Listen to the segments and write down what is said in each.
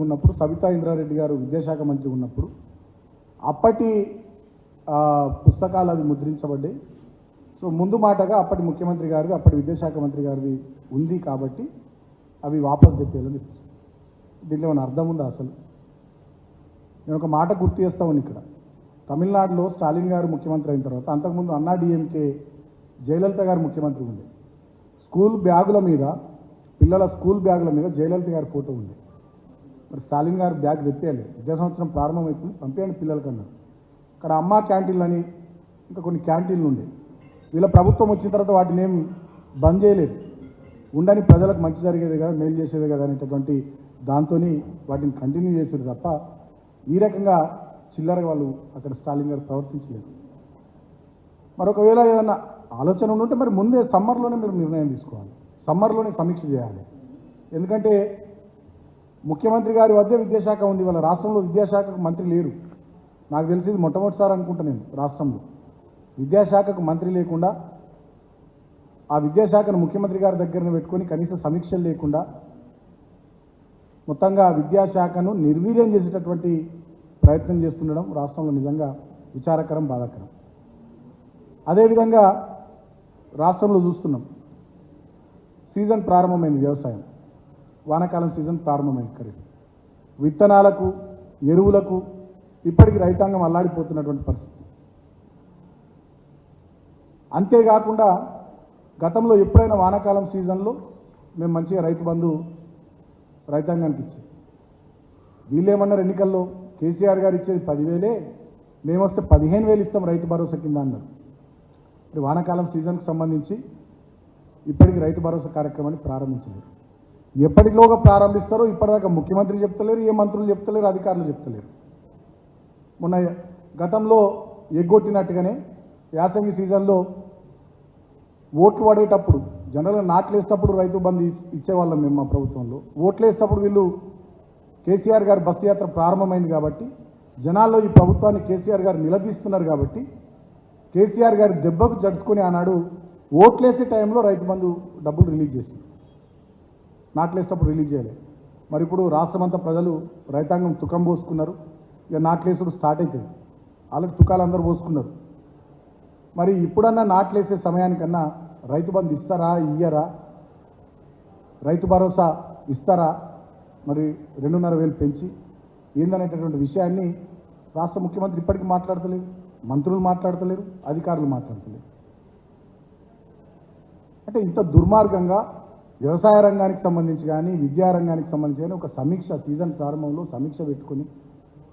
మంత్రిగా ఉన్నప్పుడు సబితా ఇంద్రారెడ్డి గారు విద్యాశాఖ మంత్రి ఉన్నప్పుడు అప్పటి పుస్తకాలు అవి ముద్రించబడ్డాయి. సో ముందు మాటగా అప్పటి ముఖ్యమంత్రి గారిది అప్పటి విద్యాశాఖ మంత్రి గారిది ఉంది కాబట్టి అవి వాపస్ తెప్పేయాలని దీనిలో దీంట్లో ఏమైనా అర్థం ఉందా అసలు? నేను ఒక మాట గుర్తు చేస్తా ఇక్కడ. తమిళనాడులో స్టాలిన్ గారు ముఖ్యమంత్రి అయిన తర్వాత అంతకుముందు అన్నా డిఎంకే జయలలిత గారు ముఖ్యమంత్రి ఉండే. స్కూల్ బ్యాగుల మీద పిల్లల స్కూల్ బ్యాగుల మీద జయలలిత గారి ఫోటో ఉంది మరి స్టాలిన్ గారు బ్యాగ్ తెప్పేయాలి విద్యా సంవత్సరం ప్రారంభమవుతుంది. పంపేయండి పిల్లలకన్నా. అక్కడ అమ్మ క్యాంటీన్లు అని ఇంకా కొన్ని క్యాంటీన్లు ఉండే. వీళ్ళ ప్రభుత్వం వచ్చిన తర్వాత వాటిని ఏం బంద్ చేయలేదు. ఉండని ప్రజలకు మంచి జరిగేది కదా మేలు చేసేది కదా అనేటటువంటి దాంతో వాటిని కంటిన్యూ చేశారు తప్ప ఈ రకంగా చిల్లరగా వాళ్ళు అక్కడ స్టాలిన్ గారు ప్రవర్తించలేదు. మరొకవేళ ఏదన్నా ఆలోచన ఉంటే మరి ముందే సమ్మర్లోనే మీరు నిర్ణయం తీసుకోవాలి. సమ్మర్లోనే సమీక్ష చేయాలి. ఎందుకంటే ముఖ్యమంత్రి గారి వద్ద విద్యాశాఖ ఉంది వాళ్ళ రాష్ట్రంలో విద్యాశాఖకు మంత్రి లేరు. నాకు తెలిసి మొట్టమొదటిసారి అనుకుంటా నేను రాష్ట్రంలో. విద్యాశాఖకు మంత్రి లేకుండా ఆ విద్యాశాఖను ముఖ్యమంత్రి గారి దగ్గర పెట్టుకొని కనీస సమీక్షలు లేకుండా మొత్తంగా విద్యాశాఖను నిర్వీర్యం చేసేటటువంటి ప్రయత్నం చేస్తుండడం రాష్ట్రంలో నిజంగా విచారకరం బాధాకరం. అదేవిధంగా రాష్ట్రంలో చూస్తున్నాం సీజన్ ప్రారంభమైంది వ్యవసాయం. వానాకాలం సీజన్ ప్రారంభమైంది. ఖరీఫ్ విత్తనాలకు ఎరువులకు ఇప్పటికి రైతాంగం అల్లాడిపోతున్నటువంటి పరిస్థితి. అంతేకాకుండా గతంలో ఎప్పుడైనా వానాకాలం సీజన్లో మేము మంచిగా రైతు బంధు రైతాంగానికి ఇచ్చాం వీళ్ళేమన్నారు ఎన్నికల్లో? కేసీఆర్ గారు ఇచ్చేది పదివేలే మేము వస్తే పదిహేను వేలు ఇస్తాం రైతు భరోసా కింద అన్నారు. ఇప్పుడు వానాకాలం సీజన్కి సంబంధించి ఇప్పటికి రైతు భరోసా కార్యక్రమాన్ని ప్రారంభించలేదు. ఎప్పటిలోగా ప్రారంభిస్తారో ఇప్పటిదాకా ముఖ్యమంత్రి చెప్తలేరు ఏ మంత్రులు చెప్తలేరు అధికారులు చెప్తలేరు. మొన్న గతంలో ఎగ్గొట్టినట్టుగానే యాసంగి సీజన్లో ఓట్లు పడేటప్పుడు జనరల్గా నాట్లు వేసేటప్పుడు రైతు బంధు ఇచ్చేవాళ్ళం మేము మా ప్రభుత్వంలో. ఓట్లు వేసేటప్పుడు వీళ్ళు కేసీఆర్ గారి బస్సు యాత్ర ప్రారంభమైంది కాబట్టి జనాల్లో ఈ ప్రభుత్వాన్ని కేసీఆర్ గారు నిలదీస్తున్నారు కాబట్టి కేసీఆర్ గారి దెబ్బకు జడుచుకొని ఆనాడు ఓట్లేసే టైంలో రైతు బంధు డబ్బులు రిలీజ్ చేసింది. నాట్లేసేటప్పుడు రిలీజ్ చేయలేదు మరి ఇప్పుడు రాష్ట్రమంతా ప్రజలు రైతాంగం తుకం పోసుకున్నారు. ఇక నాట్లేసుడు స్టార్ట్ అవుతుంది ఆల్రెడీ తుకాలు అందరూ పోసుకున్నారు. మరి ఇప్పుడన్నా నాట్లేసే సమయానికన్నా రైతు బంధు ఇస్తారా ఇయ్యరా? రైతు భరోసా ఇస్తారా? మరి రెండున్నర వేలు పెంచి ఏందనేటటువంటి విషయాన్ని రాష్ట్ర ముఖ్యమంత్రి ఇప్పటికీ మాట్లాడతలేరు మంత్రులు మాట్లాడతలేరు అధికారులు మాట్లాడతలేరు. అంటే ఇంత దుర్మార్గంగా వ్యవసాయ రంగానికి సంబంధించి కానీ విద్యా రంగానికి సంబంధించి కానీ ఒక సమీక్ష సీజన్ ప్రారంభంలో సమీక్ష పెట్టుకొని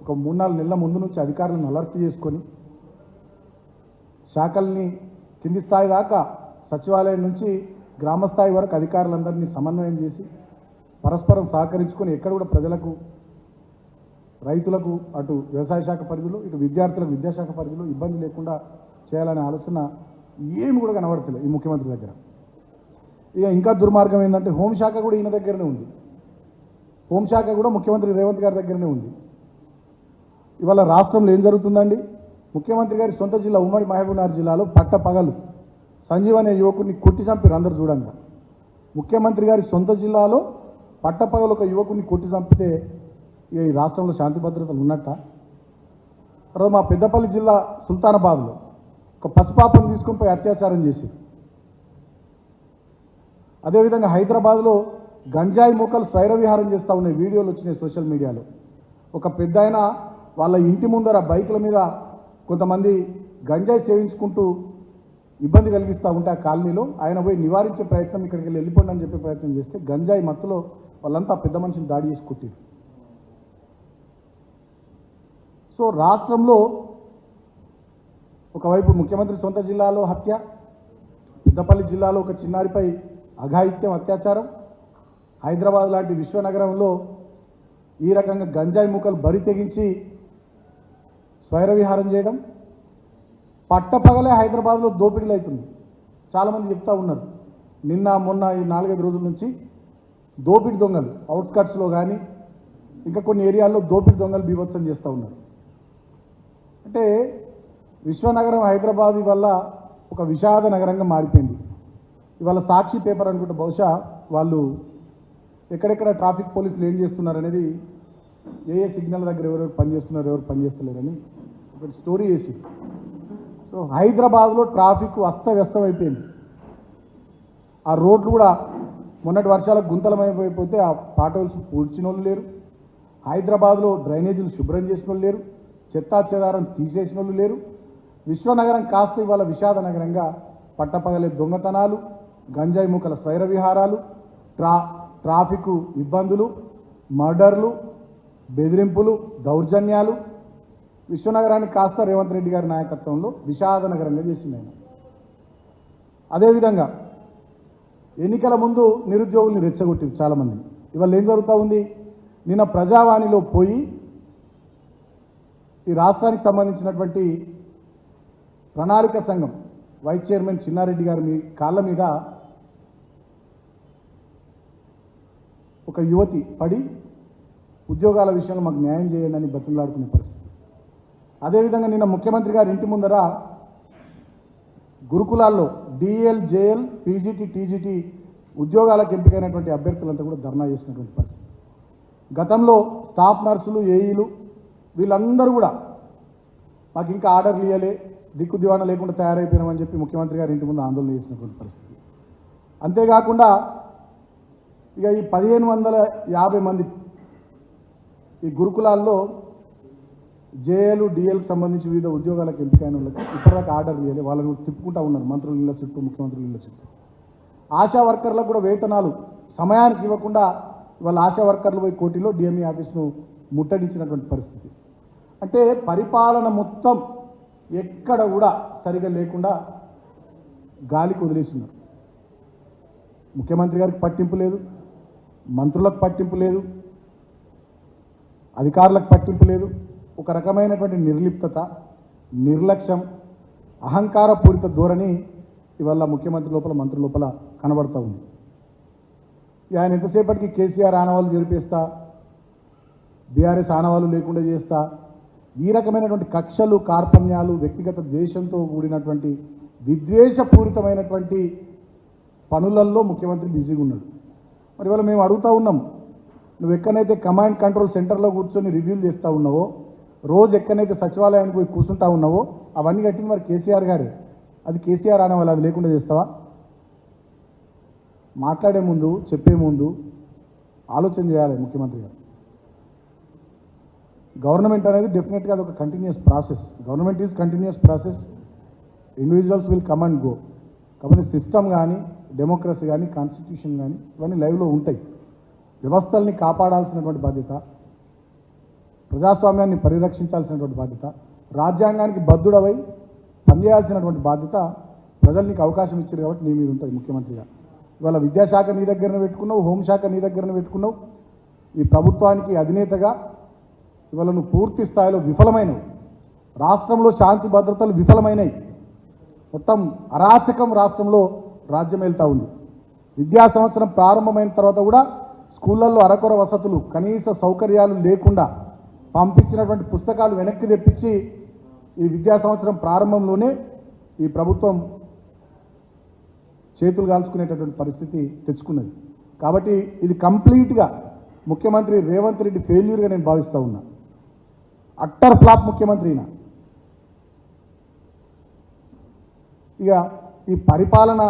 ఒక మూడు నాలుగు నెలల ముందు నుంచి అధికారులను అలర్ట్ చేసుకొని శాఖల్ని కింది స్థాయి దాకా సచివాలయం నుంచి గ్రామస్థాయి వరకు అధికారులందరినీ సమన్వయం చేసి పరస్పరం సహకరించుకొని ఎక్కడ కూడా ప్రజలకు రైతులకు అటు వ్యవసాయ శాఖ పరిధిలో ఇటు విద్యార్థులకు విద్యాశాఖ పరిధిలో ఇబ్బంది లేకుండా చేయాలనే ఆలోచన ఏమి కూడా కనబడతలేదు ఈ ముఖ్యమంత్రి దగ్గర. ఇక ఇంకా దుర్మార్గం ఏంటంటే హోంశాఖ కూడా ఈయన దగ్గరనే ఉంది. హోంశాఖ కూడా ముఖ్యమంత్రి రేవంత్ గారి దగ్గరనే ఉంది. ఇవాళ రాష్ట్రంలో ఏం జరుగుతుందండి? ముఖ్యమంత్రి గారి సొంత జిల్లా ఉమ్మడి మహబూబ్నగర్ జిల్లాలో పట్ట పగలు. సంజీవ్ అనే యువకుడిని కొట్టి చంపారు అందరు చూడంగా. ముఖ్యమంత్రి గారి సొంత జిల్లాలో పట్టపగలు ఒక యువకుడిని కొట్టి చంపితే ఇక ఈ రాష్ట్రంలో శాంతి భద్రతలు ఉన్నట్ట? తర్వాత మా పెద్దపల్లి జిల్లా సుల్తానాబాద్లో ఒక పసిపాపను తీసుకొని పోయి అత్యాచారం చేసి అదేవిధంగా హైదరాబాద్లో గంజాయి మూకలు స్వైర విహారం చేస్తూ ఉన్నాయి వీడియోలు వచ్చినాయి సోషల్ మీడియాలో. ఒక పెద్ద వాళ్ళ ఇంటి ముందర బైకుల మీద కొంతమంది గంజాయి సేవించుకుంటూ ఇబ్బంది కలిగిస్తూ ఉంటే ఆ కాలనీలో ఆయన పోయి నివారించే ప్రయత్నం ఇక్కడికి వెళ్ళి వెళ్ళిపోండి అని చెప్పే ప్రయత్నం చేస్తే గంజాయి మత్తులో వాళ్ళంతా పెద్ద మనిషిని దాడి చేసి కుట్టారు. సో రాష్ట్రంలో ఒకవైపు ముఖ్యమంత్రి సొంత జిల్లాలో హత్య పెద్దపల్లి జిల్లాలో ఒక చిన్నారిపై అఘాయిత్యం అత్యాచారం. హైదరాబాద్ లాంటి విశ్వనగరంలో ఈ రకంగా గంజాయి ముక్కలు బరి తెగించి స్వైర విహారం చేయడం పట్టపగలే హైదరాబాద్లో దోపిడీలు అవుతుంది చాలామంది చెప్తా ఉన్నారు నిన్న మొన్న ఈ నాలుగైదు రోజుల నుంచి దోపిడి దొంగలు అవుట్స్కట్స్లో కానీ ఇంకా కొన్ని ఏరియాల్లో దోపిడి దొంగలు బీభత్సం చేస్తూ ఉన్నారు. అంటే విశ్వనగరం హైదరాబాద్ వల్ల ఒక విషాద నగరంగా మారిపోయింది. ఇవాళ సాక్షి పేపర్ అనుకుంటే బహుశా వాళ్ళు ఎక్కడెక్కడ ట్రాఫిక్ పోలీసులు ఏం చేస్తున్నారు అనేది ఏ ఏ సిగ్నల్ దగ్గర ఎవరెవరు పనిచేస్తున్నారు ఎవరు పనిచేస్తలేరని ఒకటి స్టోరీ వేసి. సో హైదరాబాద్లో ట్రాఫిక్ అస్తవ్యస్తం అయిపోయింది ఆ రోడ్లు కూడా మొన్నటి వర్షాలకు గుంతలమైపోతే ఆ పాటోల్స్ పూడ్చిన వాళ్ళు లేరు. హైదరాబాద్లో డ్రైనేజీలు శుభ్రం చేసిన వాళ్ళు లేరు. చెత్తా చెదారం తీసేసిన వాళ్ళు లేరు. విశ్వనగరం కాస్త ఇవాళ విషాద నగరంగా పట్టపగలే దొంగతనాలు. గంజాయి ముక్కల స్వైర విహారాలు ట్రా ట్రాఫిక్ ఇబ్బందులు మర్డర్లు బెదిరింపులు దౌర్జన్యాలు. విశ్వనగరాన్ని కాస్త రేవంత్ రెడ్డి గారి నాయకత్వంలో విషాదనగరంగా చేసింది ఆయన. అదేవిధంగా ఎన్నికల ముందు నిరుద్యోగుల్ని రెచ్చగొట్టింది చాలామంది. ఇవాళ ఏం జరుగుతూ ఉంది? నిన్న ప్రజావాణిలో పోయి ఈ రాష్ట్రానికి సంబంధించినటువంటి ప్రణాళిక సంఘం వైస్ చైర్మన్ చిన్నారెడ్డి గారి మీ కాళ్ళ మీద ఒక యువతి పడి ఉద్యోగాల విషయంలో మాకు న్యాయం చేయండి అని బతులాడుకునే పరిస్థితి. అదేవిధంగా నిన్న ముఖ్యమంత్రి గారి ఇంటి ముందర గురుకులాల్లో డిఎల్ జేఎల్ పీజీటీ టీజీటీ ఉద్యోగాలకు ఎంపికైనటువంటి అభ్యర్థులంతా కూడా ధర్నా చేసినటువంటి పరిస్థితి. గతంలో స్టాఫ్ నర్సులు ఏఈలు వీళ్ళందరూ కూడా మాకు ఇంకా ఆర్డర్లు ఇవ్వలే దిక్కు దివాణా లేకుండా తయారైపోయినామని చెప్పి ముఖ్యమంత్రి గారి ఇంటి ముందు ఆందోళన చేసినటువంటి పరిస్థితి. అంతేకాకుండా ఇక ఈ పదిహేను వందల యాభై మంది ఈ గురుకులాల్లో జేఏలు డిఎల్కి సంబంధించి వివిధ ఉద్యోగాలకు ఎంపికైన వాళ్ళకి ఇప్పటిదాకా ఆర్డర్ ఇవ్వాలి వాళ్ళని తిప్పుకుంటా ఉన్నారు. మంత్రులు ఇళ్ళ చుట్టూ ముఖ్యమంత్రులు ఇళ్ళ చుట్టూ. ఆశా వర్కర్లకు కూడా వేతనాలు సమయానికి ఇవ్వకుండా వాళ్ళ ఆశా వర్కర్లు పోయి కోటిలో డిఎంఈ ఆఫీస్ను ముట్టడించినటువంటి పరిస్థితి. అంటే పరిపాలన మొత్తం ఎక్కడ కూడా సరిగా లేకుండా గాలికి వదిలేస్తున్నారు. ముఖ్యమంత్రి గారికి పట్టింపు లేదు. మంత్రులకు పట్టింపు లేదు అధికారులకు పట్టింపు లేదు. ఒక రకమైనటువంటి నిర్లిప్తత నిర్లక్ష్యం అహంకారపూరిత ధోరణి ఇవాళ ముఖ్యమంత్రి లోపల మంత్రి లోపల కనబడతా ఉంది. ఆయన ఎంతసేపటికి కేసీఆర్ ఆనవాళ్ళు జరిపేస్తా బీఆర్ఎస్ ఆనవాళ్ళు లేకుండా చేస్తా ఈ రకమైనటువంటి కక్షలు కార్పణ్యాలు వ్యక్తిగత ద్వేషంతో కూడినటువంటి విద్వేషపూరితమైనటువంటి పనులలో ముఖ్యమంత్రి బిజీగా ఉన్నాడు. మరి ఇవాళ మేము అడుగుతా ఉన్నాం నువ్వు ఎక్కడైతే కమాండ్ కంట్రోల్ సెంటర్లో కూర్చొని రివ్యూలు చేస్తూ ఉన్నావో రోజు ఎక్కడైతే సచివాలయానికి పోయి కూర్చుంటా ఉన్నావో అవన్నీ కట్టింది మరి కేసీఆర్ గారే. అది కేసీఆర్ అనే వాళ్ళు అది లేకుండా చేస్తావా? మాట్లాడే ముందు చెప్పే ముందు ఆలోచన చేయాలి ముఖ్యమంత్రి గారు. గవర్నమెంట్ అనేది డెఫినెట్గా అది ఒక continuous process government is continuous process individuals will come and go కాబట్టి సిస్టమ్ కానీ డెమోక్రసీ కానీ కాన్స్టిట్యూషన్ కానీ ఇవన్నీ లైవ్లో ఉంటాయి. వ్యవస్థల్ని కాపాడాల్సినటువంటి బాధ్యత ప్రజాస్వామ్యాన్ని పరిరక్షించాల్సినటువంటి బాధ్యత రాజ్యాంగానికి బద్దుడవై పనిచేయాల్సినటువంటి బాధ్యత ప్రజలు నీకు అవకాశం ఇచ్చారు కాబట్టి నీ మీద ఉంటుంది ముఖ్యమంత్రిగా. ఇవాళ విద్యాశాఖ నీ దగ్గరనే పెట్టుకున్నావు హోంశాఖ నీ దగ్గరనే పెట్టుకున్నావు. ఈ ప్రభుత్వానికి అధినేతగా ఇవాళ నువ్వు పూర్తి స్థాయిలో విఫలమైనవు. రాష్ట్రంలో శాంతి భద్రతలు విఫలమైనవి మొత్తం అరాచకం రాష్ట్రంలో రాజ్యం వెళ్తూ ఉంది. విద్యా సంవత్సరం ప్రారంభమైన తర్వాత కూడా స్కూళ్ళల్లో అరకొర వసతులు కనీస సౌకర్యాలు లేకుండా పంపించినటువంటి పుస్తకాలు వెనక్కి తెప్పించి ఈ విద్యా సంవత్సరం ప్రారంభంలోనే ఈ ప్రభుత్వం చేతులు కాల్చుకునేటటువంటి పరిస్థితి తెచ్చుకున్నది. కాబట్టి ఇది కంప్లీట్గా ముఖ్యమంత్రి రేవంత్ రెడ్డి ఫెయిల్యూర్గా నేను భావిస్తూ ఉన్నా. అట్టర్ ఫ్లాప్ ముఖ్యమంత్రి ఇక ఈ పరిపాలన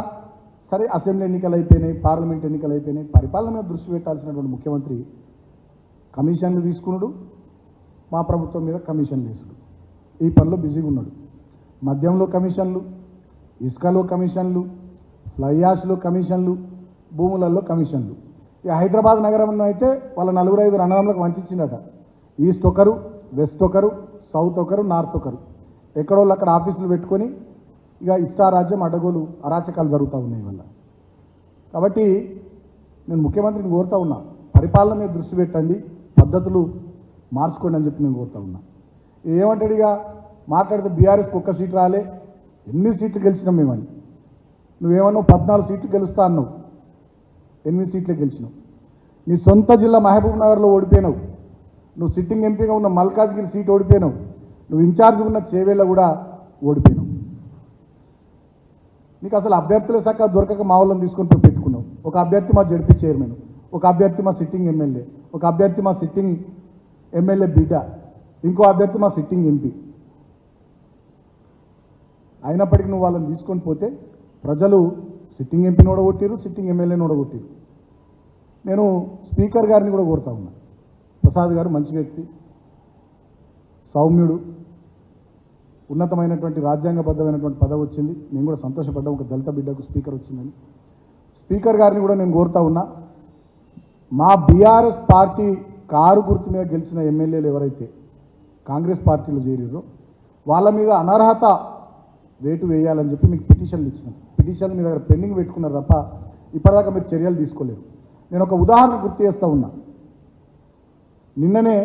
సరే అసెంబ్లీ ఎన్నికలు అయిపోయినాయి పార్లమెంట్ ఎన్నికలు అయిపోయినాయి పరిపాలన మీద దృష్టి పెట్టాల్సినటువంటి ముఖ్యమంత్రి కమిషన్లు తీసుకున్నాడు మా ప్రభుత్వం మీద కమిషన్లు వేసుడు ఈ పనిలో బిజీగా ఉన్నాడు. మద్యంలో కమిషన్లు ఇసుకలో కమిషన్లు ఫ్లైయాస్లో కమిషన్లు భూములలో కమిషన్లు. ఇక హైదరాబాద్ నగరంలో అయితే వాళ్ళ నలుగురు ఐదు అన్నదమ్ములకు వంచిచ్చిందట ఈస్ట్ ఒకరు వెస్ట్ ఒకరు సౌత్ ఒకరు నార్త్ ఒకరు. ఎక్కడోళ్ళు అక్కడ ఆఫీసులు పెట్టుకొని ఇక ఇష్టారాజ్యం అడగోలు అరాచకాలు జరుగుతూ ఉన్నాయి వల్ల కాబట్టి నేను ముఖ్యమంత్రిని కోరుతా ఉన్నా పరిపాలన మీద దృష్టి పెట్టండి పద్ధతులు మార్చుకోండి అని చెప్పి నేను కోరుతా ఉన్నా. ఏమంటాడు ఇక? మాట్లాడితే బీఆర్ఎస్కి ఒక్క సీట్ రాలే ఎన్ని సీట్లు గెలిచినాం మేమని నువ్వేమన్నావు? పద్నాలుగు సీట్లు గెలుస్తా అన్నావు. ఎనిమిది సీట్లే గెలిచినావు నీ సొంత జిల్లా మహబూబ్ నగర్లో ఓడిపోయినావు. నువ్వు సిట్టింగ్ ఎంపీగా ఉన్న మల్కాజ్గిరి సీట్ ఓడిపోయినావు. నువ్వు ఇన్ఛార్జ్ ఉన్న చేవేళ్ళ కూడా ఓడిపోయినావు. నీకు అసలు అభ్యర్థుల శాఖ దొరకక మా వాళ్ళని తీసుకొని పెట్టుకున్నావు. ఒక అభ్యర్థి మా జడ్పీ చైర్మన్ ఒక అభ్యర్థి మా సిట్టింగ్ ఎమ్మెల్యే ఒక అభ్యర్థి మా సిట్టింగ్ ఎమ్మెల్యే బిడ్డ ఇంకో అభ్యర్థి మా సిట్టింగ్ ఎంపీ. అయినప్పటికీ నువ్వు వాళ్ళని తీసుకొని పోతే ప్రజలు సిట్టింగ్ ఎంపీని ఓడగొట్టిరు సిట్టింగ్ ఎమ్మెల్యేని ఓడగొట్టిరు నేను స్పీకర్ గారిని కూడా కోరుతా ఉన్నా. ప్రసాద్ గారు మంచి వ్యక్తి సౌమ్యుడు ఉన్నతమైనటువంటి రాజ్యాంగబద్ధమైనటువంటి పదవి వచ్చింది. నేను కూడా సంతోషపడ్డా. ఒక దళిత బిడ్డకు స్పీకర్ వచ్చిందని. స్పీకర్ గారిని కూడా నేను కోరుతా ఉన్నా. మా బీఆర్ఎస్ పార్టీ కారు గుర్తు మీద గెలిచిన ఎమ్మెల్యేలు ఎవరైతే కాంగ్రెస్ పార్టీలో చేరిరో వాళ్ళ మీద అనర్హత వేటు వేయాలని చెప్పి మీకు పిటిషన్లు ఇచ్చినాం. పిటిషన్ మీ దగ్గర పెండింగ్ పెట్టుకున్నారు తప్ప ఇప్పటిదాకా మీరు చర్యలు తీసుకోలేరు నేను ఒక ఉదాహరణ గుర్తు చేస్తూ ఉన్నా. నిన్ననే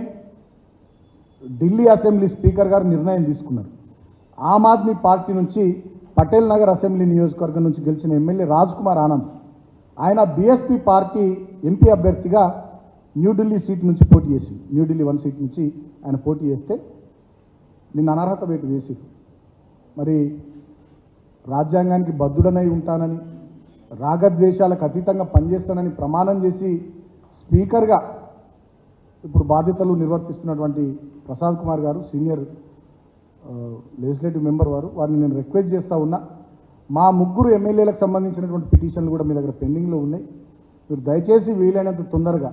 ఢిల్లీ అసెంబ్లీ స్పీకర్ గారు నిర్ణయం తీసుకున్నారు. ఆమ్ ఆద్మీ పార్టీ నుంచి పటేల్ నగర్ అసెంబ్లీ నియోజకవర్గం నుంచి గెలిచిన ఎమ్మెల్యే రాజ్ కుమార్ ఆనంద్ ఆయన బీఎస్పీ పార్టీ ఎంపీ అభ్యర్థిగా న్యూఢిల్లీ సీట్ నుంచి పోటీ చేసింది న్యూఢిల్లీ వన్ సీట్ నుంచి ఆయన పోటీ చేస్తే నిన్న అనర్హత వేటు వేసి మరి రాజ్యాంగానికి బద్ధుడనై ఉంటానని రాగద్వేషాలకు అతీతంగా పనిచేస్తానని ప్రమాణం చేసి స్పీకర్గా ఇప్పుడు బాధ్యతలు నిర్వర్తిస్తున్నటువంటి ప్రసాద్ కుమార్ గారు సీనియర్ లెజిస్లేటివ్ మెంబర్ వారు వారిని నేను రిక్వెస్ట్ చేస్తూ ఉన్నా. మా ముగ్గురు ఎమ్మెల్యేలకు సంబంధించినటువంటి పిటిషన్లు కూడా మీ దగ్గర పెండింగ్లో ఉన్నాయి. మీరు దయచేసి వీలైనంత తొందరగా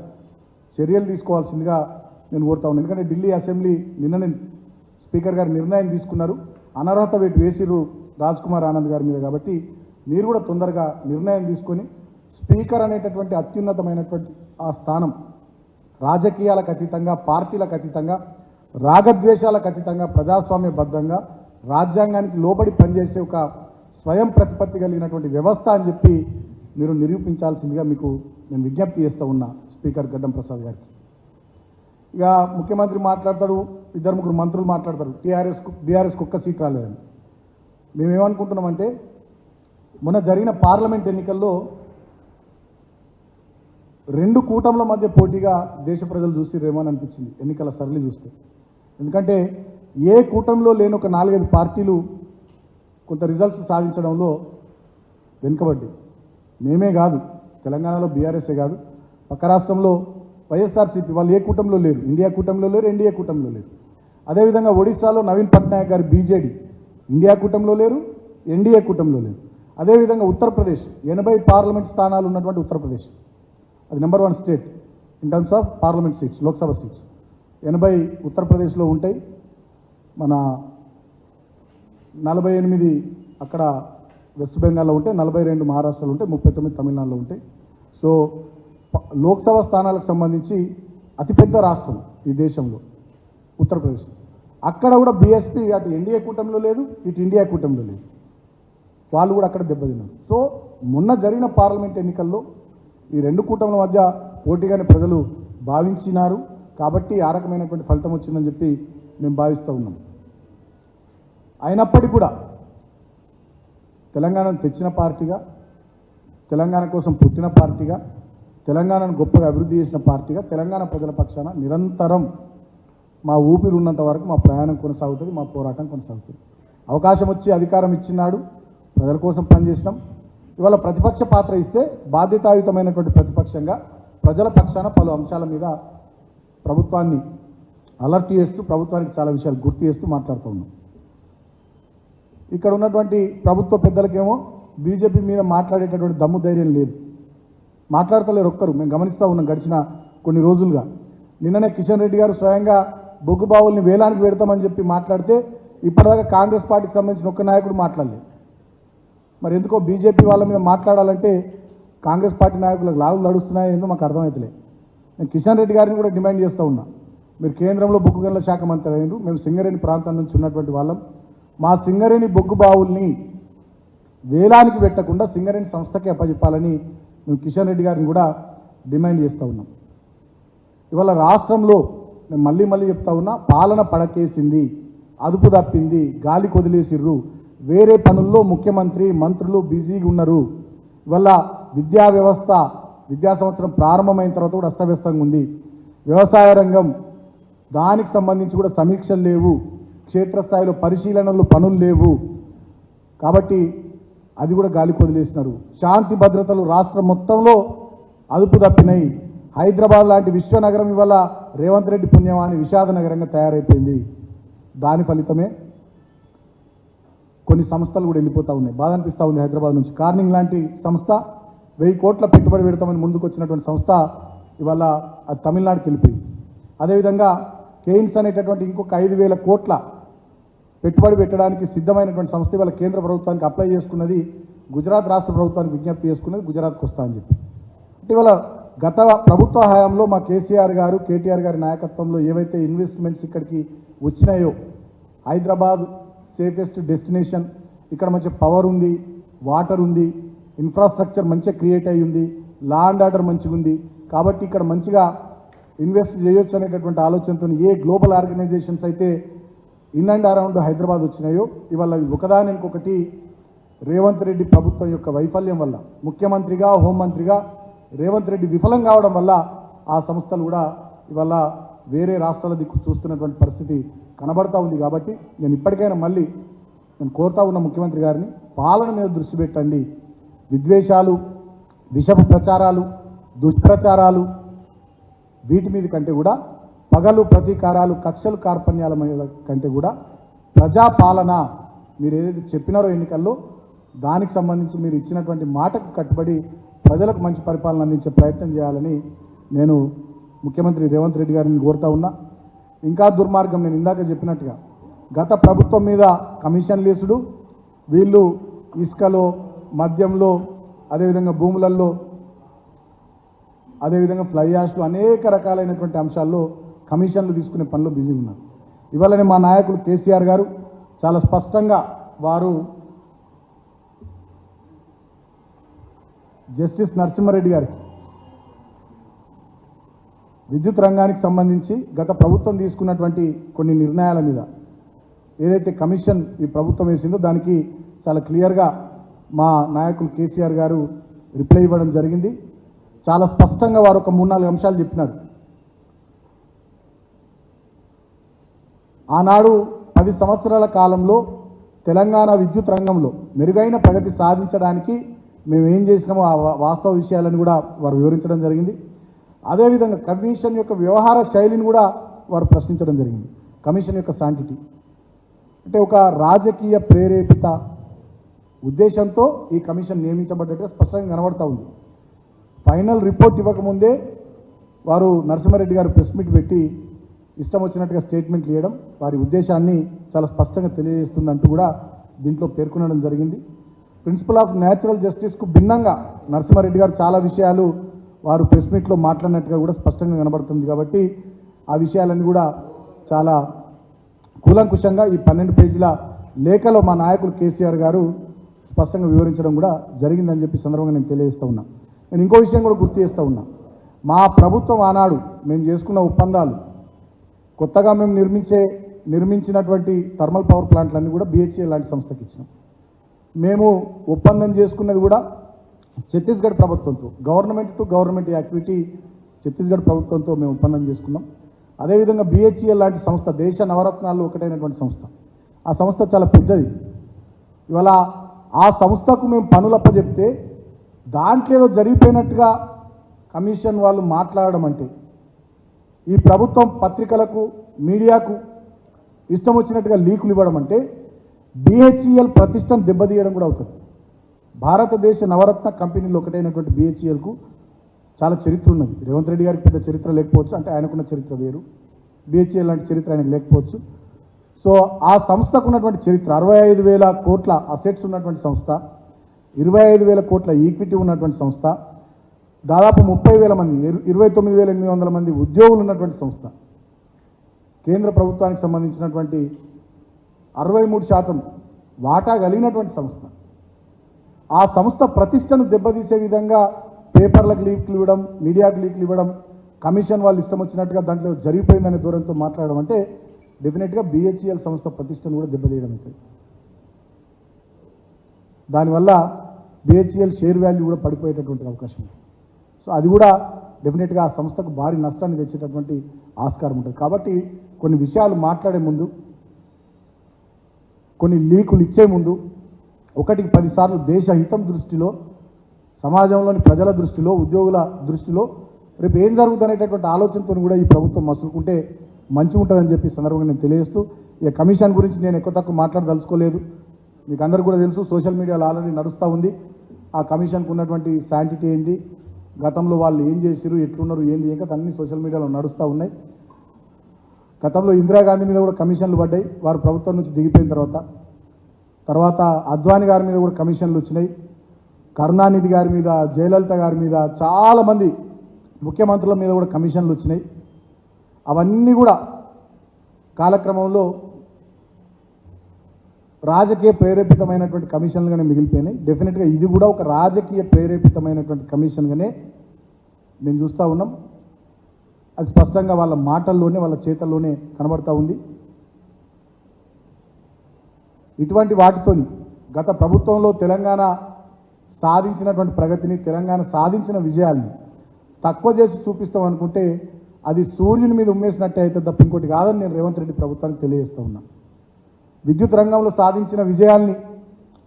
చర్యలు తీసుకోవాల్సిందిగా నేను కోరుతా ఉన్నాను ఎందుకంటే ఢిల్లీ అసెంబ్లీ నిన్ననే స్పీకర్ గారు నిర్ణయం తీసుకున్నారు. అనర్హత వేటు వేసిరు రాజ్ కుమార్ ఆనంద్ గారి మీద కాబట్టి మీరు కూడా తొందరగా నిర్ణయం తీసుకొని స్పీకర్ అనేటటువంటి అత్యున్నతమైనటువంటి ఆ స్థానం రాజకీయాలకు అతీతంగా పార్టీలకు అతీతంగా రాగద్వేషాలకు అతీతంగా ప్రజాస్వామ్యబద్ధంగా రాజ్యాంగానికి లోబడి పనిచేసే ఒక స్వయం ప్రతిపత్తి కలిగినటువంటి వ్యవస్థ అని చెప్పి మీరు నిరూపించాల్సిందిగా మీకు నేను విజ్ఞప్తి చేస్తూ ఉన్నా స్పీకర్ గడ్డం ప్రసాద్ గారికి. ఇక ముఖ్యమంత్రి మాట్లాడతాడు ఇద్దరు ముగ్గురు మంత్రులు మాట్లాడతారు. టీఆర్ఎస్ బీఆర్ఎస్ కుక్క సీట్ రాలేదని. మేమేమనుకుంటున్నామంటే మొన్న జరిగిన పార్లమెంట్ ఎన్నికల్లో రెండు కూటముల మధ్య పోటీగా దేశ ప్రజలు చూసిరేమో అని అనిపించింది. ఎన్నికల సరళి చూస్తే. ఎందుకంటే ఏ కూటమిలో లేని ఒక నాలుగైదు పార్టీలు కొంత రిజల్ట్స్ సాధించడంలో వెనుకబడ్డాయి. మేమే కాదు తెలంగాణలో బీఆర్ఎస్ఏ కాదు పక్క రాష్ట్రంలో వైఎస్ఆర్సీపీ వాళ్ళు ఏ కూటమిలో లేరు. ఇండియా కూటమిలో లేరు ఎన్డీఏ కూటమిలో లేరు. అదేవిధంగా ఒడిశాలో నవీన్ పట్నాయక్ గారు బీజేడీ ఇండియా కూటమిలో లేరు ఎన్డీఏ కూటమిలో లేరు. అదేవిధంగా ఉత్తరప్రదేశ్ ఎనభై పార్లమెంట్ స్థానాలు ఉన్నటువంటి ఉత్తరప్రదేశ్. అది number one state in terms of parliament seats Lok Sabha seats ఎనభై ఉత్తరప్రదేశ్లో ఉంటాయి. మన నలభై ఎనిమిది అక్కడ వెస్ట్ బెంగాల్లో ఉంటాయి. నలభై రెండు మహారాష్ట్రలో ఉంటాయి. ముప్పై తొమ్మిది తమిళనాడులో ఉంటాయి. సో లోక్సభ స్థానాలకు సంబంధించి అతిపెద్ద రాష్ట్రం ఈ దేశంలో ఉత్తరప్రదేశ్. అక్కడ కూడా బీఎస్పీ అటు ఎన్డీఏ కూటమిలో లేదు ఇటు ఇండియా కూటమిలో లేదు. వాళ్ళు కూడా అక్కడ దెబ్బతిన్నారు. సో మొన్న జరిగిన పార్లమెంట్ ఎన్నికల్లో ఈ రెండు కూటముల మధ్య పోటీగానే ప్రజలు భావించినారు. కాబట్టి ఆ రకమైనటువంటి ఫలితం వచ్చిందని చెప్పి మేము భావిస్తూ ఉన్నాం. అయినప్పటికీ కూడా తెలంగాణను తెచ్చిన పార్టీగా తెలంగాణ కోసం పుట్టిన పార్టీగా తెలంగాణను గొప్పగా అభివృద్ధి చేసిన పార్టీగా తెలంగాణ ప్రజల పక్షాన నిరంతరం మా ఊపిరి ఉన్నంత వరకు మా ప్రయాణం కొనసాగుతుంది మా పోరాటం కొనసాగుతుంది. అవకాశం వచ్చి అధికారం ఇచ్చినాడు ప్రజల కోసం పనిచేసినాం. ఇవాళ ప్రతిపక్ష పాత్ర ఇస్తే బాధ్యతాయుతమైనటువంటి ప్రతిపక్షంగా ప్రజల పక్షాన పలు అంశాల మీద ప్రభుత్వాన్ని అలర్ట్ చేస్తూ ప్రభుత్వానికి చాలా విషయాలు గుర్తు చేస్తూ మాట్లాడుతూ ఉన్నాం. ఇక్కడ ఉన్నటువంటి ప్రభుత్వ పెద్దలకేమో బీజేపీ మీద మాట్లాడేటటువంటి దమ్ము ధైర్యం లేదు. మాట్లాడతలేరు ఒక్కరు. మేము గమనిస్తూ ఉన్నాం గడిచిన కొన్ని రోజులుగా. నిన్ననే కిషన్ రెడ్డి గారు స్వయంగా బొగ్గు బావుల్ని వేలానికి పెడతామని చెప్పి మాట్లాడితే ఇప్పటిదాకా కాంగ్రెస్ పార్టీకి సంబంధించిన ఒక్క నాయకుడు మాట్లాడలేదు. మరి ఎందుకో బీజేపీ వాళ్ళ మీద మాట్లాడాలంటే కాంగ్రెస్ పార్టీ నాయకులకు లావులు నడుస్తున్నాయో ఏందో మాకు అర్థమవుతలే నేను కిషన్ రెడ్డి గారిని కూడా డిమాండ్ చేస్తూ ఉన్నా. మీరు కేంద్రంలో బొగ్గు గనుల శాఖ మంత్రి అయినారు. మేము సింగరేణి ప్రాంతం నుంచి ఉన్నటువంటి వాళ్ళం. మా సింగరేణి బొగ్గు బావుల్ని వేలానికి పెట్టకుండా సింగరేణి సంస్థకి అప్పచెప్పాలని మేము కిషన్ రెడ్డి గారిని కూడా డిమాండ్ చేస్తూ ఉన్నాం. ఇవాళ రాష్ట్రంలో నేను మళ్ళీ మళ్ళీ చెప్తా ఉన్నా పాలన పడకేసింది అదుపు తప్పింది గాలి కొదిలేసిర్రు వేరే పనుల్లో ముఖ్యమంత్రి మంత్రులు బిజీగా ఉన్నారు ఇవాళ విద్యా వ్యవస్థ విద్యా సంవత్సరం ప్రారంభమైన తర్వాత కూడా అస్తవ్యస్తంగా ఉంది. వ్యవసాయ రంగం దానికి సంబంధించి కూడా సమీక్షలు లేవు. క్షేత్రస్థాయిలో పరిశీలనలు పనులు లేవు. కాబట్టి అది కూడా గాలి కొదిలేసినారు. శాంతి భద్రతలు రాష్ట్రం మొత్తంలో అదుపు తప్పినాయి. హైదరాబాద్ లాంటి విశ్వనగరం ఇవాళ రేవంత్ రెడ్డి పుణ్యమా అని విషాద నగరంగా తయారైపోయింది. దాని ఫలితమే కొన్ని సంస్థలు కూడా వెళ్ళిపోతూ ఉన్నాయి. బాధ అనిపిస్తూ ఉంది హైదరాబాద్ నుంచి. కార్నింగ్ లాంటి సంస్థ వెయ్యి కోట్ల పెట్టుబడి పెడతామని ముందుకు వచ్చినటువంటి సంస్థ ఇవాళ అది తమిళనాడుకి వెళ్ళిపోయింది. అదేవిధంగా కేయిన్స్ అనేటటువంటి ఇంకొక ఐదు వేల కోట్ల పెట్టుబడి పెట్టడానికి సిద్ధమైనటువంటి సంస్థ ఇవాళ కేంద్ర ప్రభుత్వానికి అప్లై చేసుకున్నది గుజరాత్ రాష్ట్ర ప్రభుత్వానికి విజ్ఞప్తి చేసుకున్నది గుజరాత్కి వస్తా అని చెప్పి. అంటే ఇవాళ గత ప్రభుత్వ హయాంలో మా కేసీఆర్ గారు కేటీఆర్ గారి నాయకత్వంలో ఏవైతే ఇన్వెస్ట్మెంట్స్ ఇక్కడికి వచ్చినాయో హైదరాబాద్ సేఫెస్ట్ డెస్టినేషన్ ఇక్కడ మంచి పవర్ ఉంది వాటర్ ఉంది ఇన్ఫ్రాస్ట్రక్చర్ మంచిగా క్రియేట్ అయ్యింది ఉంది లా అండ్ ఆర్డర్ మంచిగా ఉంది కాబట్టి ఇక్కడ మంచిగా ఇన్వెస్ట్ చేయొచ్చు అనేటటువంటి ఆలోచనతో ఏ గ్లోబల్ ఆర్గనైజేషన్స్ అయితే ఇన్ అండ్ అరౌండ్ హైదరాబాద్ వచ్చినాయో ఇవాళ ఒకదాని ఇంకొకటి రేవంత్ రెడ్డి ప్రభుత్వం యొక్క వైఫల్యం వల్ల ముఖ్యమంత్రిగా హోంమంత్రిగా రేవంత్ రెడ్డి విఫలం కావడం వల్ల ఆ సంస్థలు కూడా ఇవాళ వేరే రాష్ట్రాల దిక్కు చూస్తున్నటువంటి పరిస్థితి కనబడతా ఉంది. కాబట్టి నేను ఇప్పటికైనా మళ్ళీ నేను కోరుతా ఉన్న ముఖ్యమంత్రి గారిని పాలన మీద దృష్టి పెట్టండి. విద్వేషాలు విషపు ప్రచారాలు దుష్ప్రచారాలు వీటి మీద కంటే కూడా పగలు ప్రతీకారాలు కక్షలు కార్పణ్యాల మీద కంటే కూడా ప్రజాపాలన మీరు ఏదైతే చెప్పినారో ఎన్నికల్లో దానికి సంబంధించి మీరు ఇచ్చినటువంటి మాటకు కట్టుబడి ప్రజలకు మంచి పరిపాలన అందించే ప్రయత్నం చేయాలని నేను ముఖ్యమంత్రి రేవంత్ రెడ్డి గారిని కోరుతా ఉన్నా. ఇంకా దుర్మార్గం నేను ఇందాక చెప్పినట్టుగా గత ప్రభుత్వం మీద కమిషన్ లేసుడు వీళ్ళు ఇసుకలో మద్యంలో అదేవిధంగా భూములలో అదేవిధంగా ఫ్లై యాష్లు అనేక రకాలైనటువంటి అంశాల్లో కమిషన్లు తీసుకునే పనిలో బిజీ ఉన్నారు. ఇవాళనే మా నాయకులు కేసీఆర్ గారు చాలా స్పష్టంగా వారు జస్టిస్ నరసింహారెడ్డి గారికి విద్యుత్ రంగానికి సంబంధించి గత ప్రభుత్వం తీసుకున్నటువంటి కొన్ని నిర్ణయాల మీద ఏదైతే కమిషన్ ఈ ప్రభుత్వం వేసిందో దానికి చాలా క్లియర్గా మా నాయకులు కేసీఆర్ గారు రిప్లై ఇవ్వడం జరిగింది. చాలా స్పష్టంగా వారు ఒక మూడు నాలుగు అంశాలు చెప్పినారు. ఆనాడు పది సంవత్సరాల కాలంలో తెలంగాణ విద్యుత్ రంగంలో మెరుగైన ప్రగతి సాధించడానికి మేము ఏం చేసినామో ఆ వాస్తవ విషయాలను కూడా వారు వివరించడం జరిగింది. అదేవిధంగా కమిషన్ యొక్క వ్యవహార శైలిని కూడా వారు ప్రశ్నించడం జరిగింది. కమిషన్ యొక్క శాంటిటీ అంటే ఒక రాజకీయ ప్రేరేపిత ఉద్దేశంతో ఈ కమిషన్ నియమించబడ్డట్టుగా స్పష్టంగా కనబడతా ఉంది. ఫైనల్ రిపోర్ట్ ఇవ్వకముందే వారు నరసింహారెడ్డి గారు ప్రెస్ మీట్ పెట్టి ఇష్టం వచ్చినట్టుగా స్టేట్మెంట్లు ఇవ్వడం వారి ఉద్దేశాన్ని చాలా స్పష్టంగా తెలియజేస్తుందంటూ కూడా దీంట్లో పేర్కొనడం జరిగింది. ప్రిన్సిపల్ ఆఫ్ న్యాచురల్ జస్టిస్కు భిన్నంగా నరసింహారెడ్డి గారు చాలా విషయాలు వారు ప్రెస్ మీట్లో మాట్లాడినట్టుగా కూడా స్పష్టంగా కనబడుతుంది కాబట్టి ఆ విషయాలన్నీ కూడా చాలా కూలంకుషంగా ఈ పన్నెండు పేజీల లేఖలో మా నాయకులు కేసీఆర్ గారు స్పష్టంగా వివరించడం కూడా జరిగిందని చెప్పి సందర్భంగా నేను తెలియజేస్తూ ఉన్నా. నేను ఇంకో విషయం కూడా గుర్తు చేస్తూ ఉన్నా. మా ప్రభుత్వం ఆనాడు మేము చేసుకున్న ఒప్పందాలు కొత్తగా మేము నిర్మించే నిర్మించినటువంటి థర్మల్ పవర్ ప్లాంట్లన్నీ కూడా బిహెచ్ఏ లాంటి సంస్థకి ఇచ్చినాం. మేము ఒప్పందం చేసుకున్నది కూడా ఛత్తీస్గఢ్ ప్రభుత్వంతో government to government activity Chhattisgarh ప్రభుత్వంతో మేము ఒప్పందం చేసుకున్నాం. అదేవిధంగా బిహెచ్ఈఎల్ లాంటి సంస్థ దేశ నవరత్నాల్లో ఒకటైనటువంటి సంస్థ. ఆ సంస్థ చాలా పెద్దది. ఇవాళ ఆ సంస్థకు మేము పనులప్ప చెప్తే దాంట్లో ఏదో జరిగిపోయినట్టుగా కమిషన్ వాళ్ళు మాట్లాడడం అంటే ఈ ప్రభుత్వం పత్రికలకు మీడియాకు ఇష్టం వచ్చినట్టుగా లీకులు ఇవ్వడం అంటే బిహెచ్ఈఎల్ ప్రతిష్టను దెబ్బతీయడం కూడా అవుతుంది. భారతదేశ నవరత్న కంపెనీలు ఒకటైనటువంటి బిహెచ్ఈఎల్కు చాలా చరిత్ర ఉన్నది. రేవంత్ రెడ్డి గారికి పెద్ద చరిత్ర లేకపోవచ్చు అంటే ఆయనకున్న చరిత్ర వేరు. బిహెచ్ఈఎల్ లాంటి చరిత్ర ఆయనకు లేకపోవచ్చు. సో ఆ సంస్థకు ఉన్నటువంటి చరిత్ర అరవై ఐదు వేల కోట్ల అసెట్స్ ఉన్నటువంటి సంస్థ ఇరవై ఐదు వేల కోట్ల ఈక్విటీ ఉన్నటువంటి సంస్థ దాదాపు ముప్పై వేల మంది ఇరవై తొమ్మిది వేల ఎనిమిది వందల మంది ఉద్యోగులు ఉన్నటువంటి సంస్థ. కేంద్ర ప్రభుత్వానికి సంబంధించినటువంటి అరవై మూడు శాతం వాటా కలిగినటువంటి సంస్థ. ఆ సంస్థ ప్రతిష్టను దెబ్బతీసే విధంగా పేపర్లకు లీక్లు ఇవ్వడం మీడియాకు లీక్లు ఇవ్వడం కమిషన్ వాళ్ళు ఇష్టం వచ్చినట్టుగా దాంట్లో జరిగిపోయిందనే దూరంతో మాట్లాడడం అంటే డెఫినెట్గా బిహెచ్ఎల్ సంస్థ ప్రతిష్టను కూడా దెబ్బతీయడం అవుతుంది దానివల్ల బిహెచ్ఎల్ షేర్ వాల్యూ కూడా పడిపోయేటటువంటి అవకాశం ఉంది. సో అది కూడా డెఫినెట్గా ఆ సంస్థకు భారీ నష్టాన్ని తెచ్చేటటువంటి ఆస్కారం ఉంటుంది. కాబట్టి కొన్ని విషయాలు మాట్లాడే ముందు కొన్ని లీకులు ఇచ్చే ముందు ఒకటికి పదిసార్లు దేశ హితం దృష్టిలో సమాజంలోని ప్రజల దృష్టిలో ఉద్యోగుల దృష్టిలో రేపు ఏం జరుగుతుంది అనేటటువంటి ఆలోచనతో కూడా ఈ ప్రభుత్వం మసులుకుంటే మంచిగా ఉంటుందని చెప్పి సందర్భంగా నేను తెలియజేస్తూ ఇక కమిషన్ గురించి నేను ఎక్కువ తక్కువ మాట్లాడదలుచుకోలేదు. మీకు అందరు కూడా తెలుసు సోషల్ మీడియాలో ఆల్రెడీ నడుస్తూ ఉంది. ఆ కమిషన్కు ఉన్నటువంటి శాంటిటీ ఏంటి? గతంలో వాళ్ళు ఏం చేసిరు ఎట్లున్నారు? ఏంది? ఇంకా అన్ని సోషల్ మీడియాలో నడుస్తూ ఉన్నాయి. గతంలో ఇందిరాగాంధీ మీద కూడా కమిషన్లు పడ్డాయి. వారు ప్రభుత్వం నుంచి దిగిపోయిన తర్వాత. తర్వాత అద్వాని గారి మీద కూడా కమిషన్లు వచ్చినాయి. కరుణానిధి గారి మీద జయలలిత గారి మీద చాలామంది ముఖ్యమంత్రుల మీద కూడా కమిషన్లు వచ్చినాయి. అవన్నీ కూడా కాలక్రమంలో రాజకీయ ప్రేరేపితమైనటువంటి కమిషన్లుగానే మిగిలిపోయినాయి. డెఫినెట్గా ఇది కూడా ఒక రాజకీయ ప్రేరేపితమైనటువంటి కమిషన్గానే మేము చూస్తూ ఉన్నాం. అది స్పష్టంగా వాళ్ళ మాటల్లోనే వాళ్ళ చేతల్లోనే కనబడతా ఉంది. ఇటువంటి వాటితో గత ప్రభుత్వంలో తెలంగాణ సాధించినటువంటి ప్రగతిని తెలంగాణ సాధించిన విజయాల్ని తక్కువ చేసి చూపిస్తాం అనుకుంటే అది సూర్యుని మీద ఉమ్మేసినట్టే అయితే తప్ప ఇంకోటి కాదని నేను రేవంత్ రెడ్డి ప్రభుత్వానికి తెలియజేస్తూ ఉన్నా. విద్యుత్ రంగంలో సాధించిన విజయాల్ని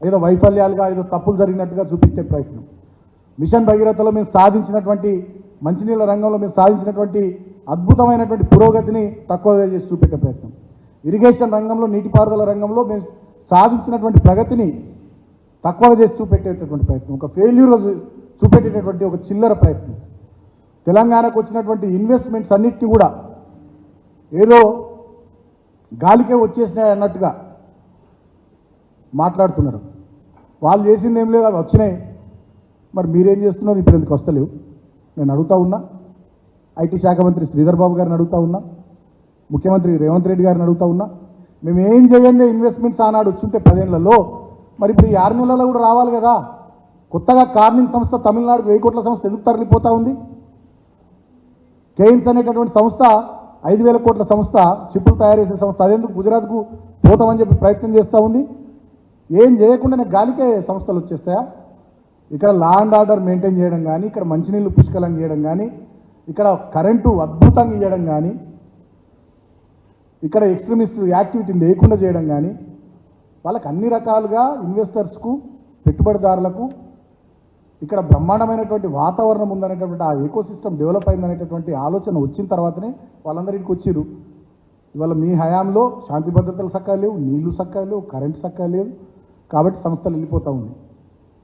ఏదో వైఫల్యాలుగా ఏదో తప్పులు జరిగినట్టుగా చూపించే ప్రయత్నం. మిషన్ భగీరథలో మేము సాధించినటువంటి మంచినీళ్ళ రంగంలో మేము సాధించినటువంటి అద్భుతమైనటువంటి పురోగతిని తక్కువగా చేసి చూపెట్టే ప్రయత్నం. ఇరిగేషన్ రంగంలో నీటిపారుదల రంగంలో మేము సాధించినటువంటి ప్రగతిని తక్కువగా చేసి చూపెట్టేటటువంటి ప్రయత్నం. ఒక ఫెయిల్యూర్ చూపెట్టేటటువంటి ఒక చిల్లర ప్రయత్నం. తెలంగాణకు వచ్చినటువంటి ఇన్వెస్ట్మెంట్స్ అన్నిటిని కూడా ఏదో గాలికే వచ్చేసినాయి అన్నట్టుగా మాట్లాడుతున్నారు. వాళ్ళు చేసింది ఏం లేదు అవి వచ్చినాయి. మరి మీరేం చేస్తున్నారు? ఇప్పుడు ఎందుకు వస్తలేవు? నేను అడుగుతా ఉన్నా. ఐటీ శాఖ మంత్రి శ్రీధర్ బాబు గారిని అడుగుతా ఉన్నా. ముఖ్యమంత్రి రేవంత్ రెడ్డి గారిని అడుగుతా ఉన్నా. మేము ఏం చేయండి ఇన్వెస్ట్మెంట్స్ ఆనాడు వచ్చుంటే పదేళ్ళలో. మరి ఇప్పుడు ఈ ఆరు నెలల్లో కూడా రావాలి కదా. కొత్తగా కార్నింగ్ సంస్థ తమిళనాడు వెయ్యి కోట్ల సంస్థ ఎందుకు తరలిపోతా ఉంది? కేయిన్స్ అనేటటువంటి సంస్థ ఐదు వేల కోట్ల సంస్థ చిప్పులు తయారు చేసే సంస్థ. అదేందుకు గుజరాత్కు పోతామని చెప్పి ప్రయత్నం చేస్తూ ఉంది. ఏం చేయకుండానే గాలికే సంస్థలు వచ్చేస్తాయా? ఇక్కడ లా అండ్ ఆర్డర్ మెయింటైన్ చేయడం కానీ ఇక్కడ మంచినీళ్ళు పుష్కలం చేయడం కానీ ఇక్కడ కరెంటు అద్భుతంగా ఇవ్వడం కానీ ఇక్కడ ఎక్స్ట్రీమిస్ట్ యాక్టివిటీ లేకుండా చేయడం కానీ వాళ్ళకి అన్ని రకాలుగా ఇన్వెస్టర్స్కు పెట్టుబడిదారులకు ఇక్కడ బ్రహ్మాండమైనటువంటి వాతావరణం ఉందనేటటువంటి ఆ ఎకోసిస్టమ్ డెవలప్ అయిందనేటటువంటి ఆలోచన వచ్చిన తర్వాతనే వాళ్ళందరికీ ఇక్కడికి వచ్చిర్రు. ఇవాళ మీ హయాంలో శాంతి భద్రతలు సక్కా లేవు నీళ్ళు సక్కా లేవు కరెంట్ సక్కా లేవు కాబట్టి సంస్థలు వెళ్ళిపోతూ ఉంది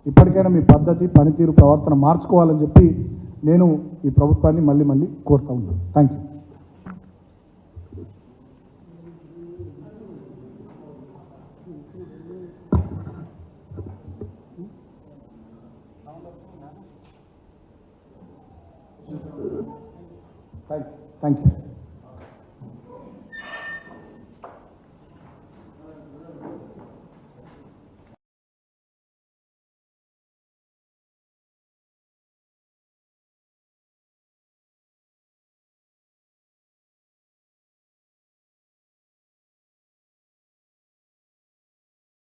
ఇప్పటికైనా మీ పద్ధతి పనితీరు ప్రవర్తన మార్చుకోవాలని చెప్పి నేను ఈ ప్రభుత్వాన్ని మళ్ళీ మళ్ళీ కోరుతా ఉన్నాను. Thank you Thank, thank you.